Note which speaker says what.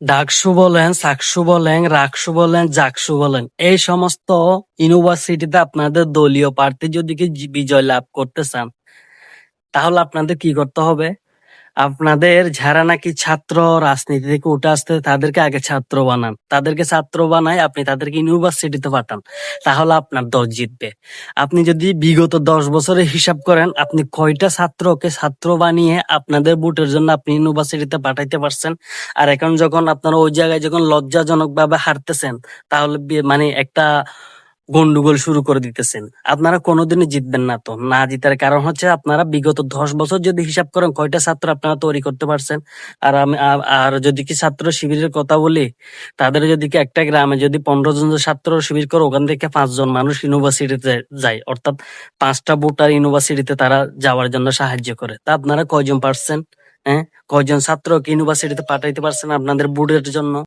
Speaker 1: ডাকসু বলেন, সাকসু বলেন, রাকসু বলেন, জাকসু বলেন। এই সমস্ত ইউনিভার্সিটিতে আপনাদের দলীয় প্রার্থী যদি বিজয় লাভ করতে চান, তাহলে আপনাদের কি করতে হবে? আপনাদের যারা নাকি ছাত্র রাজনীতি থেকে উঠে আসতে তাদেরকে আগে ছাত্র বানান। তাদেরকে ছাত্র বানায় আপনি তাদেরকে ইউনিভার্সিটিতে পাঠান, তাহলে আপনার দশ জিতবে। আপনি যদি বিগত দশ বছরের হিসাব করেন, আপনি কয়টা ছাত্রকে ছাত্র বানিয়ে আপনাদের ভোটের জন্য আপনি ইউনিভার্সিটিতে পাঠাইতে পারছেন? আর এখন যখন আপনারা ওই জায়গায় যখন লজ্জাজনক ভাবে হারতেছেন, তাহলে মানে একটা গন্ডগোল শুরু করে দিতেছেন। আপনারা কোনোদিনই জিতবেন না তো। না জিতার কারণ হচ্ছে আপনারা বিগত দশ বছর যদি হিসাব করেন কয়টা ছাত্র আপনারা তৈরি করতে পারছেন? আর আমি আর যদি কি ছাত্র শিবিরের কথা বলি, তাদের যদি কি একটা গ্রামে যদি পনেরো জন ছাত্র শিবির করে ওখান থেকে পাঁচজন মানুষ ইউনিভার্সিটিতে যায়, অর্থাৎ পাঁচটা ভোটার ইউনিভার্সিটিতে তারা যাওয়ার জন্য সাহায্য করে, তা আপনারা কয়জন পারছেন? হ্যাঁ? কয়জন ছাত্রকে ইউনিভার্সিটিতে পাঠাইতে পারছেন আপনাদের ভোটের জন্য?